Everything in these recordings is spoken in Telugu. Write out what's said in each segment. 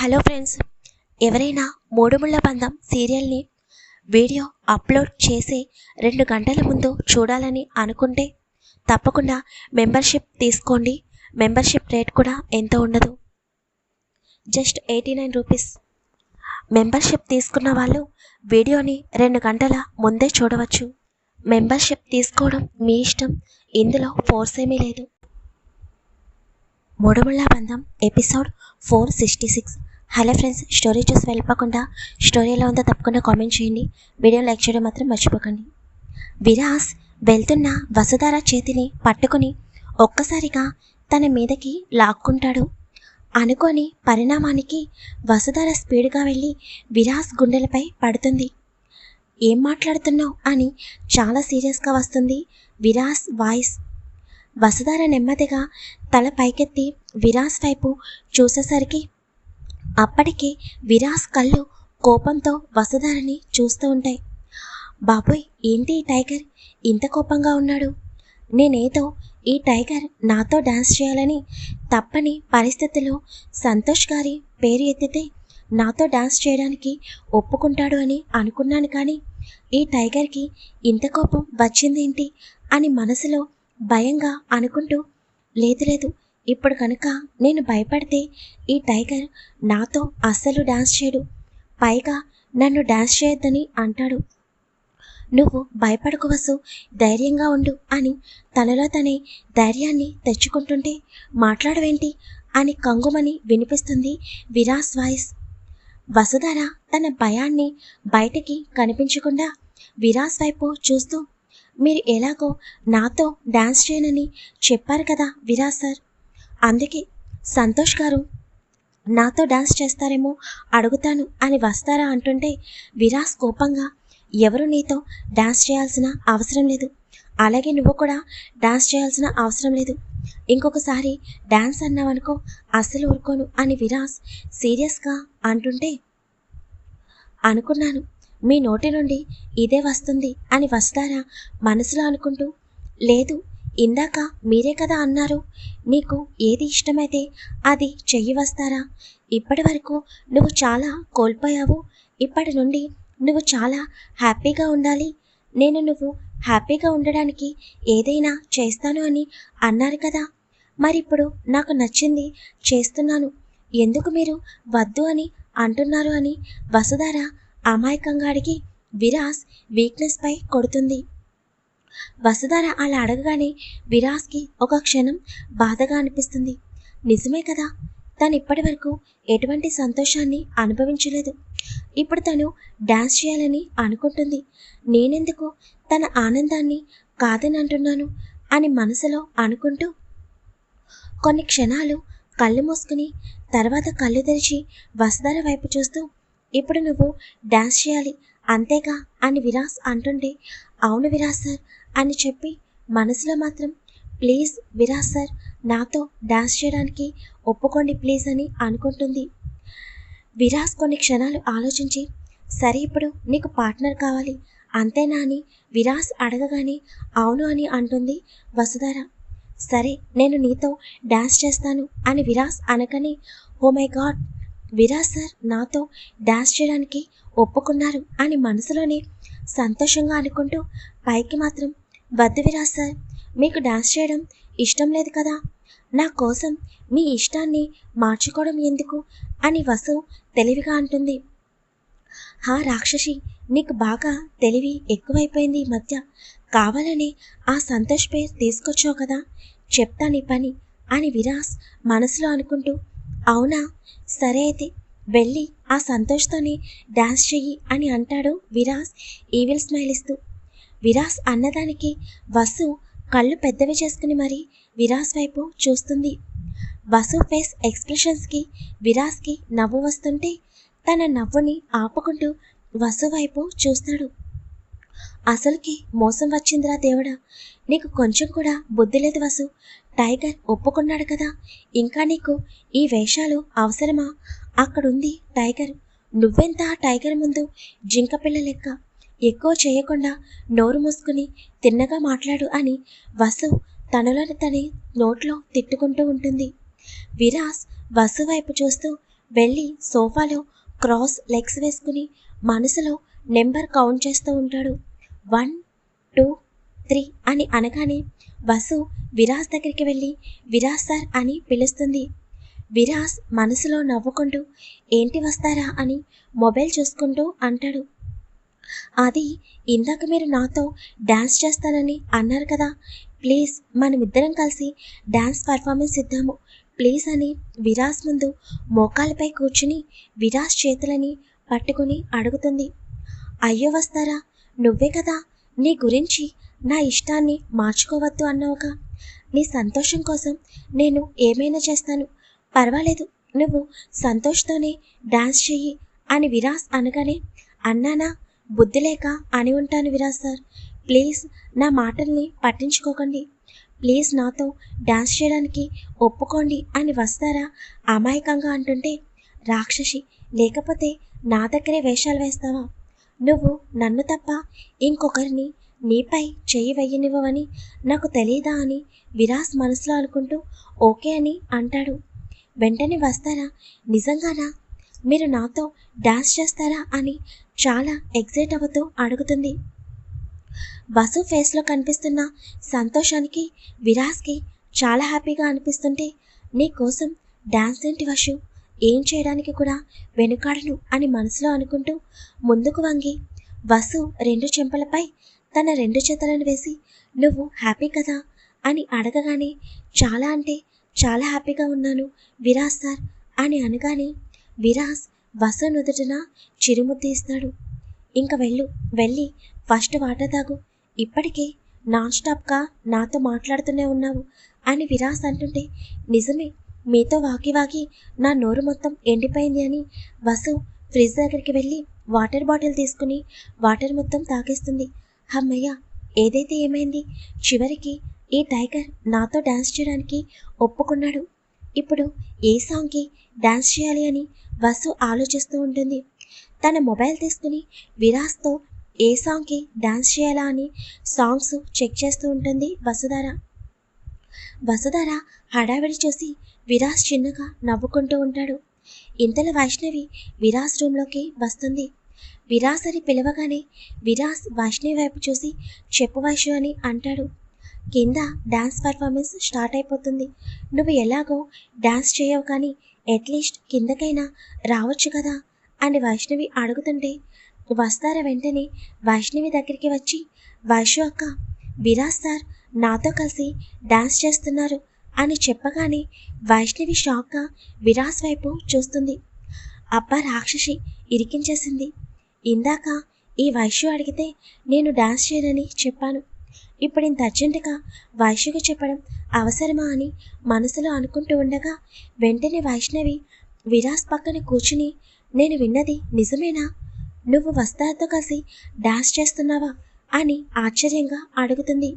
హలో ఫ్రెండ్స్ ఎవరైనా మూడుముళ్ళ బంధం సీరియల్ని వీడియో అప్లోడ్ చేసే రెండు గంటల ముందు చూడాలని అనుకుంటే తప్పకుండా మెంబర్షిప్ తీసుకోండి. మెంబర్షిప్ రేట్ కూడా ఎంత ఉండదు? Just eighty nine rupees. Membership తీసుకున్న వాళ్ళు వీడియోని రెండు గంటల ముందే చూడవచ్చు. మెంబర్షిప్ తీసుకోవడం మీ ఇష్టం ఇందులో ఫోర్స్ ఏమీ లేదు. Moodumulla Bandham episode four sixty six. Hello friends story చూసి వెళ్ళిపోకుండా స్టోరీ ఎలా ఉందో తప్పకుండా కామెంట్ చేయండి. వీడియో లైక్ చేయడం మాత్రం మర్చిపోకండి. విరాస్ వెళ్తున్న వసుధార చేతిని పట్టుకుని ఒక్కసారిగా తన మీదకి లాక్కుంటాడు. అనుకోని పరిణామానికి వసుధార స్పీడ్గా వెళ్ళి విరాస్ గుండెలపై పడుతుంది. ఏం మాట్లాడుతున్నావు? అని చాలా సీరియస్గా వస్తుంది విరాస్ వాయిస్. వసుధార నెమ్మదిగా తల పైకెత్తి విరాస్ వైపు చూసేసరికి అప్పటికే విరాస్ కళ్ళు కోపంతో వసుధారని చూస్తూ ఉంటాయి. బాబోయ్ ఏంటి ఈ టైగర్? ఇంత కోపంగా ఉన్నాడు. నేనేదో ఈ టైగర్ నాతో డాన్స్ చేయాలని తప్పని పరిస్థితిలో సంతోష్ గారి పేరు ఎత్తితే నాతో డాన్స్ చేయడానికి ఒప్పుకుంటాడు అని అనుకున్నాను కానీ ఈ టైగర్కి ఇంత కోపం వచ్చిందేంటి అని మనసులో భయంగా అనుకుంటూ లేదు లేదు ఇప్పుడు కనుక నేను భయపడితే ఈ టైగర్ నాతో అస్సలు డాన్స్ చేయడు. పైగా నన్ను డాన్స్ చేయొద్దని అంటాడు. నువ్వు భయపడకు వసు ధైర్యంగా ఉండు అని తనలో తనే ధైర్యాన్ని తెచ్చుకుంటుంటే మాట్లాడవేంటి అని కంగుమని వినిపిస్తుంది విరాస్ వాయిస్. వసుధర తన భయాన్ని బయటికి కనిపించకుండా విరాస్ వైపు చూస్తూ మీరు ఎలాగో నాతో డాన్స్ చేయనని చెప్పారు కదా విరాస్ సార్? అందుకే సంతోష్ గారు నాతో డాన్స్ చేస్తారేమో అడుగుతాను అని వస్తారా అంటుంటే విరాస్ కోపంగా ఎవరు నీతో డాన్స్ చేయాల్సిన అవసరం లేదు. అలాగే నువ్వు కూడా డాన్స్ చేయాల్సిన అవసరం లేదు. ఇంకొకసారి డాన్స్ అన్నావనుకో అస్సలు ఊరుకోను అని విరాస్ సీరియస్గా అంటుంటే అనుకున్నాను. మీ నోటి నుండి ఇదే వస్తుంది అని వస్తారా మనసులో అనుకుంటూ లేదు ఇందాక మీరే కదా అన్నారు. నీకు ఏది ఇష్టమైతే అది చెయ్యి వస్తారా? ఇప్పటి వరకు నువ్వు చాలా కోల్పోయావు. ఇప్పటి నుండి నువ్వు చాలా హ్యాపీగా ఉండాలి. నేను నువ్వు హ్యాపీగా ఉండడానికి ఏదైనా చేస్తాను అని అన్నారు కదా. మరి ఇప్పుడు నాకు నచ్చింది చేస్తున్నాను. ఎందుకు మీరు వద్దు అని అంటున్నారు అని వసుధార అమాయకంగా అడిగి విరాస్ వీక్నెస్పై కొడుతుంది. వసుధర అలా అడగగానే విరాస్కి ఒక క్షణం బాధగా అనిపిస్తుంది. నిజమే కదా తను ఇప్పటి వరకు ఎటువంటి సంతోషాన్ని అనుభవించలేదు. ఇప్పుడు తను డాన్స్ చేయాలని అనుకుంటుంది. నేనెందుకు తన ఆనందాన్ని కాదని అంటున్నాను అని మనసులో అనుకుంటూ కొన్ని క్షణాలు కళ్ళు మూసుకుని తర్వాత కళ్ళు తెరిచి వసుధర వైపు చూస్తూ ఇప్పుడు నువ్వు డాన్స్ చేయాలి అంతేగా? అని విరాస్ అంటుంటే అవును విరాస్ సార్ అని చెప్పి మనసులో మాత్రం ప్లీజ్ విరాస్ సార్ నాతో డాన్స్ చేయడానికి ఒప్పుకోండి ప్లీజ్ అని అనుకుంటుంది. విరాస్ కొన్ని క్షణాలు ఆలోచించి సరే ఇప్పుడు నీకు పార్ట్నర్ కావాలి అంతేనా అని విరాస్ అడగగానే అవును అని అంటుంది వసుధార. సరే నేను నీతో డాన్స్ చేస్తాను అని విరాస్ అనకని oh my god Viras sir నాతో డాన్స్ చేయడానికి ఒప్పుకున్నారు అని మనసులోనే సంతోషంగా అనుకుంటూ పైకి మాత్రం వద్దు విరాజ్ సార్ మీకు డాన్స్ చేయడం ఇష్టం లేదు కదా. నా కోసం మీ ఇష్టాన్ని మార్చుకోవడం ఎందుకు అని వసు తెలివిగా అంటుంది. హా రాక్షసి నీకు బాగా తెలివి ఎక్కువైపోయింది ఈ మధ్య. కావాలని ఆ సంతోష్ పేరు తీసుకొచ్చావు కదా చెప్తా నీ పని అని విరాస్ మనసులో అనుకుంటూ అవునా? సరే అయితే వెళ్ళి ఆ సంతోష్తోనే డాన్స్ చెయ్యి అని అంటాడు విరాస్ ఈవిల్ స్మైల్ ఇస్తూ. విరాస్ అన్నదానికి వసు కళ్ళు పెద్దవి చేసుకుని మరి విరాస్ వైపు చూస్తుంది. వసు ఫేస్ ఎక్స్ప్రెషన్స్కి విరాస్కి నవ్వు వస్తుంటే తన నవ్వుని ఆపుకుంటూ వసు వైపు చూస్తాడు. అసలుకి మోసం వచ్చిందిరా దేవుడా నీకు కొంచెం కూడా బుద్ధి లేదు వసు. టైగర్ ఒప్పుకున్నాడు కదా ఇంకా నీకు ఈ వేషాలు అవసరమా? అక్కడుంది టైగర్. నువ్వెంత టైగర్ ముందు జింక పిల్ల లెక్క ఎక్కువ చేయకుండా నోరు మూసుకుని తిన్నగా మాట్లాడు అని వసు తనలోని తనే నోట్లో తిట్టుకుంటూ ఉంటుంది. విరాస్ వసు వైపు చూస్తూ వెళ్ళి సోఫాలో క్రాస్ లెగ్స్ వేసుకుని మనసులో నెంబర్ కౌంట్ చేస్తూ ఉంటాడు. వన్ టూ త్రీ అని అనగానే వసు విరాస్ దగ్గరికి వెళ్ళి విరాస్ సార్ అని పిలుస్తుంది. విరాస్ మనసులో నవ్వుకుంటూ ఏంటి వస్తారా? అని మొబైల్ చూసుకుంటూ అంటాడు. అది ఇందాక మీరు నాతో డ్యాన్స్ చేస్తానని అన్నారు కదా. ప్లీజ్ మనమిద్దరం కలిసి డ్యాన్స్ పర్ఫార్మెన్స్ ఇద్దాము. ప్లీజ్ అని విరాస్ ముందు మోకాలపై కూర్చుని విరాస్ చేతులని పట్టుకుని అడుగుతుంది. అయ్యో వస్తారా? నువ్వే కదా. నీ గురించి నా ఇష్టాన్ని మార్చుకోవద్దు అన్నావుగా నీ సంతోషం కోసం నేను ఏమైనా చేస్తాను. పర్వాలేదు నువ్వు సంతోష్తోనే డాన్స్ చెయ్యి అని విరాస్ అనగానే అన్నానా బుద్ధి లేక అని ఉంటాను విరాస్ సార్. ప్లీజ్ నా మాటల్ని పట్టించుకోకండి. ప్లీజ్ నాతో డాన్స్ చేయడానికి ఒప్పుకోండి అని వస్తారా? అమాయకంగా అంటుంటే రాక్షసి లేకపోతే నా దగ్గరే వేషాలు వేస్తావా? నువ్వు నన్ను తప్ప ఇంకొకరిని నీపై చెయ్యి వెయ్యనివ్వవని నాకు తెలియదా అని విరాస్ మనసులో అనుకుంటూ ఓకే అని అంటాడు. వెంటనే వస్తారా? నిజంగానా? మీరు నాతో డాన్స్ చేస్తారా? అని చాలా ఎగ్జైట్ అవుతూ అడుగుతుంది. బసు ఫేస్లో కనిపిస్తున్న సంతోషానికి విరాస్కి చాలా హ్యాపీగా అనిపిస్తుంటే నీ కోసం డాన్స్ ఏంటి వశు? ఏం చేయడానికి కూడా వెనుకాడను అని మనసులో అనుకుంటూ ముందుకు వంగి వసు రెండు చెంపలపై తన రెండు చేతులను వేసి నువ్వు హ్యాపీ కదా? అని అడగగానే చాలా అంటే చాలా హ్యాపీగా ఉన్నాను విరాజ్ సార్ అని అనగానే విరాస్ వసు నుదుటిన చిరుముద్దీస్తాడు. ఇంక వెళ్ళు వెళ్ళి ఫస్ట్ వాటర్ తాగు. ఇప్పటికే నాన్ స్టాప్గా నాతో మాట్లాడుతూనే ఉన్నావు అని విరాస్ అంటుంటే నిజమే మీతో వాకి వాకి నా నోరు మొత్తం ఎండిపోయింది అని వసు ఫ్రిడ్జ్ దగ్గరికి వెళ్ళి వాటర్ బాటిల్ తీసుకుని వాటర్ మొత్తం తాగేస్తుంది. అమ్మయ్య ఏదైతే ఏమైంది? చివరికి ఈ టైగర్ నాతో డ్యాన్స్ చేయడానికి ఒప్పుకున్నాడు. ఇప్పుడు ఏ సాంగ్కి డ్యాన్స్ చేయాలి అని వసు ఆలోచిస్తూ ఉంటుంది. తన మొబైల్ తీసుకుని విరాస్తో ఏ సాంగ్కి డ్యాన్స్ చేయాలా అని సాంగ్స్ చెక్ చేస్తూ ఉంటుంది వసుధార. వసుధార హడావిడి చూసి విరాస్ చిన్నగా నవ్వుకుంటూ ఉంటాడు. ఇంతలో వైష్ణవి విరాస్ రూమ్లోకి వస్తుంది. విరాస్ అని పిలవగానే విరాస్ వైష్ణవి వైపు చూసి చెప్పు వైష్ణవి అని అంటాడు. కింద డ్యాన్స్ పర్ఫార్మెన్స్ స్టార్ట్ అయిపోతుంది. నువ్వు ఎలాగో డ్యాన్స్ చేయవు కానీ అట్లీస్ట్ కిందకైనా రావచ్చు కదా అని వైష్ణవి అడుగుతుంటే వస్తారా వెంటనే వైష్ణవి దగ్గరికి వచ్చి వైషు అక్క విరాజ్ సార్ నాతో కలిసి డాన్స్ చేస్తున్నారు అని చెప్పగానే వైష్ణవి షాక్గా విరాస్ వైపు చూస్తుంది. అబ్బా రాక్షసి ఇరికించేసింది. ఇందాక ఈ వైష్యు అడిగితే నేను డాన్స్ చేయనని చెప్పాను. ఇప్పుడు ఇంత అర్జెంటుగా వైష్ణవి చెప్పడం అవసరమా అని మనసులో అనుకుంటూ ఉండగా వెంటనే వైష్ణవి విరాస్ పక్కన కూర్చుని నేను విన్నది నిజమేనా? నువ్వు వస్తాతో కలిసి డాన్స్ చేస్తున్నావా? అని ఆశ్చర్యంగా అడుగుతుంది.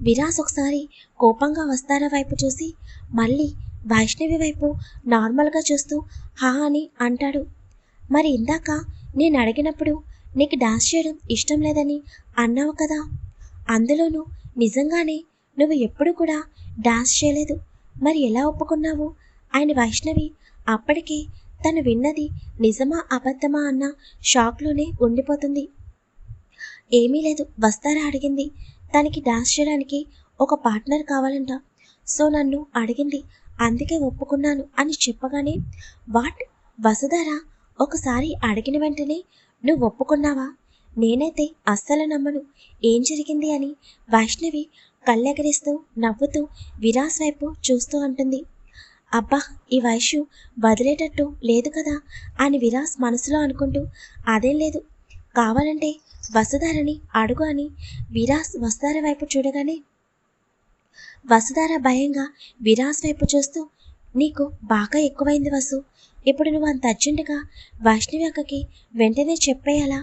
విరాస్ ఒకసారి కోపంగా వస్తారా వైపు చూసి మళ్ళీ వైష్ణవి వైపు నార్మల్గా చూస్తూ హా అని అంటాడు. మరి ఇందాక నేను అడిగినప్పుడు నీకు డాన్స్ చేయడం ఇష్టం లేదని అన్నావు కదా. అందులోనూ నిజంగానే నువ్వు ఎప్పుడు కూడా డాన్స్ చేయలేదు. మరి ఎలా ఒప్పుకున్నావు? ఆయన వైష్ణవి అప్పటికే తను విన్నది నిజమా అబద్ధమా అన్న షాక్లోనే ఉండిపోతుంది. ఏమీ లేదు వస్తారా అడిగింది. తనకి డాన్స్ చేయడానికి ఒక పార్ట్నర్ కావాలంట. సో నన్ను అడిగింది. అందుకే ఒప్పుకున్నాను అని చెప్పగానే వాట్? వసుధారా ఒకసారి అడిగిన వెంటనే నువ్వు ఒప్పుకున్నావా నేనైతే అస్సలు నమ్మను. ఏం జరిగింది అని వైష్ణవి కళ్ళెగరిస్తూ నవ్వుతూ విరాస్ వైపు చూస్తూ అంటుంది. అబ్బా ఈ వైశ్యు వదిలేటట్టు లేదు కదా అని విరాస్ మనసులో అనుకుంటూ అదేం లేదు. కావాలంటే వసుధారని అడుగు అని విరాస్ వసుధార వైపు చూడగానే వసుధార భయంగా విరాస్ వైపు చూస్తూ నీకు బాగా ఎక్కువైంది వసు. ఇప్పుడు నువ్వు అంత అర్జెంటుగా వైష్ణవి అక్కకి వెంటనే చెప్పేయాలా?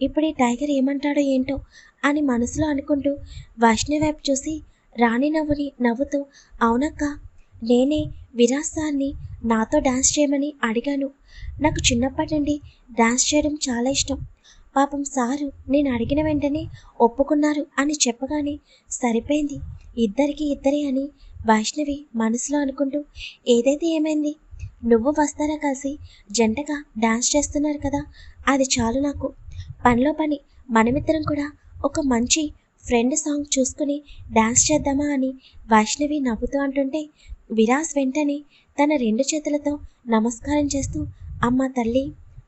ఇప్పుడు ఈ టైగర్ ఏమంటాడో ఏంటో అని మనసులో అనుకుంటూ వైష్ణవి వైపు చూసి రాణి నవ్వుని నవ్వుతూ అవునక్క నేనే విరాజ్ సార్ని నాతో డాన్స్ చేయమని అడిగాను. నాకు చిన్నప్పటి నుండి డాన్స్ చేయడం చాలా ఇష్టం. పాపం సారు నేను అడిగిన వెంటనే ఒప్పుకున్నారు అని చెప్పగానే సరిపోయింది. ఇద్దరికి ఇద్దరే అని వైష్ణవి మనసులో అనుకుంటూ ఏదైతే ఏమైంది? నువ్వు వస్తారా కలిసి జంటగా డాన్స్ చేస్తున్నారు కదా. అది చాలు నాకు. పనిలో పని మనమిద్దరం కూడా ఒక మంచి ఫ్రెండ్ సాంగ్ చూసుకుని డాన్స్ చేద్దామా అని వైష్ణవి నవ్వుతూ అంటుంటే విరాస్ వెంటనే తన రెండు చేతులతో నమస్కారం చేస్తూ అమ్మ తల్లి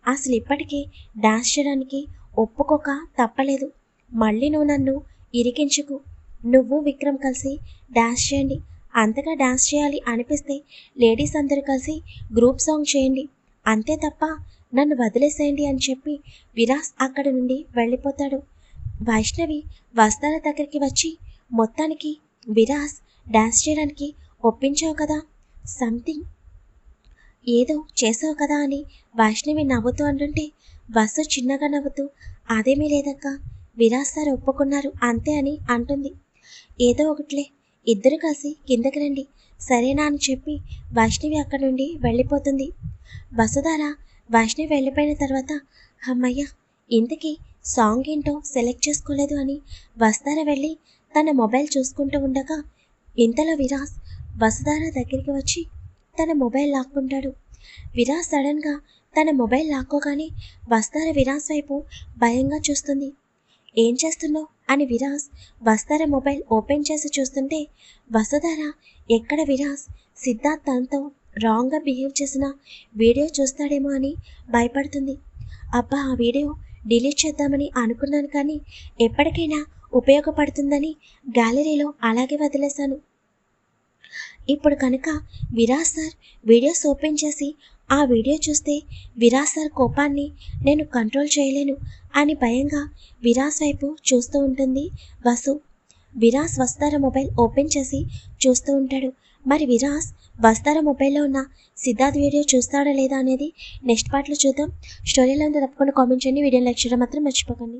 అసలు ఇప్పటికే డాన్స్ చేయడానికి ఒప్పుకోక తప్పలేదు. మళ్ళీ నువ్వు నన్ను ఇరికించుకు. నువ్వు విక్రమ్ కలిసి డాన్స్ చేయండి. అంతగా డాన్స్ చేయాలి అనిపిస్తే లేడీస్ అందరూ కలిసి గ్రూప్ సాంగ్ చేయండి. అంతే తప్ప నన్ను వదిలేసేయండి అని చెప్పి విరాస్ అక్కడి నుండి వెళ్ళిపోతాడు. వైష్ణవి వస్తాల దగ్గరికి వచ్చి మొత్తానికి విరాస్ డాన్స్ చేయడానికి ఒప్పించావు కదా? సంథింగ్ ఏదో చేసావు కదా? అని వైష్ణవి నవ్వుతూ అంటుంటే వసు చిన్నగా నవ్వుతూ అదేమీ లేదక్క. విరాస్ సార్ ఒప్పుకున్నారు అంతే అని అంటుంది. ఏదో ఒకట్లే. ఇద్దరు కలిసి కిందకి రండి. సరేనా అని చెప్పి వైష్ణవి అక్కడి నుండి వెళ్ళిపోతుంది. వసుధార వైష్ణవి వెళ్ళిపోయిన తర్వాత అమ్మయ్య ఇంతకీ సాంగ్ ఏంటో సెలెక్ట్ చేసుకోలేదు అని వస్తార వెళ్ళి తన మొబైల్ చూసుకుంటూ ఉండగా ఇంతలో విరాస్ వసుధార దగ్గరికి వచ్చి తన మొబైల్ లాక్కుంటాడు. విరాస్ సడన్గా తన మొబైల్ లాక్కోగానే వస్తార విరాస్ వైపు భయంగా చూస్తుంది. ఏం చేస్తున్నావు? అని విరాస్ వస్తార మొబైల్ ఓపెన్ చేసి చూస్తుంటే వసుధార ఎక్కడ విరాస్? సిద్ధార్థ్ తనతో రాంగ్గా బిహేవ్ చేసిన వీడియో చూస్తాడేమో అని భయపడుతుంది. అబ్బా ఆ వీడియో డిలీట్ చేద్దామని అనుకున్నాను కానీ ఎప్పటికైనా ఉపయోగపడుతుందని గ్యాలరీలో అలాగే వదిలేశాను. ఇప్పుడు కనుక విరాజ్ సార్ వీడియోస్ ఓపెన్ చేసి ఆ వీడియో చూస్తే విరాస్ సార్ కోపాన్ని నేను కంట్రోల్ చేయలేను అని భయంగా విరాస్ వైపు చూస్తూ ఉంటుంది వసు. విరాస్ వస్తార మొబైల్ ఓపెన్ చేసి చూస్తూ ఉంటాడు. మరి విరాస్ వస్తార మొబైల్లో ఉన్న సిద్ధార్థ్ వీడియో చూస్తాడా లేదా అనేది నెక్స్ట్ పార్ట్లో చూద్దాం. స్టోరీలో ఉందో తప్పకుండా కామెంట్ చేయండి. వీడియో లైక్ చేయడం మాత్రం మర్చిపోకండి.